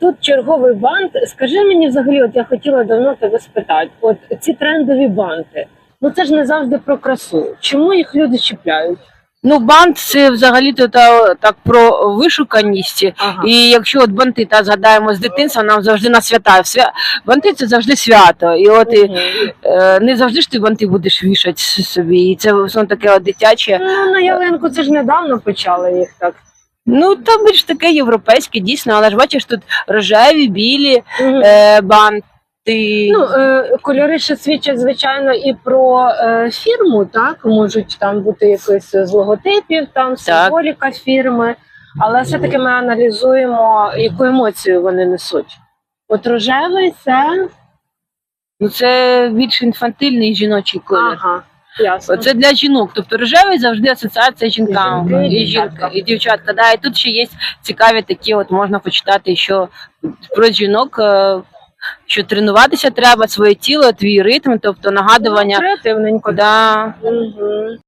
Тут черговий бант. Скажи мені взагалі, от я хотіла давно тебе спитати: от ці трендові банти, ну це ж не завжди про красу. Чому їх люди чіпляють? Ну, бант це взагалі-то та, так про вишуканість. Ага. І якщо от банти та згадаємо з дитинства, нам завжди на свята. Свя... Банти це завжди свято. І от і, е, не завжди ж ти банти будеш вішати собі. І це воно таке от дитяче. Ну на ялинку це ж недавно почали їх так. Ну, там більш таке європейське, дійсно, але ж бачиш, тут рожеві, білі Мгм. е, банти. Ну, е, кольори ще свідчать, звичайно, і про е, фірму, так? Можуть там бути якийсь з логотипів, там символіка фірми. Але все-таки ми аналізуємо, яку емоцію вони несуть. От рожевий це. Ну, це більш інфантильний жіночий колір. Ага, ясно. Це для жінок. Тобто рожевий завжди асоціація жінкам жінки, і і жінка, і дівчатка. Да, і тут ще є цікаві такі, от можна почитати, що про жінок, е, що тренуватися треба своє тіло, твій ритм, тобто нагадування. Креативненько. Да. Угу.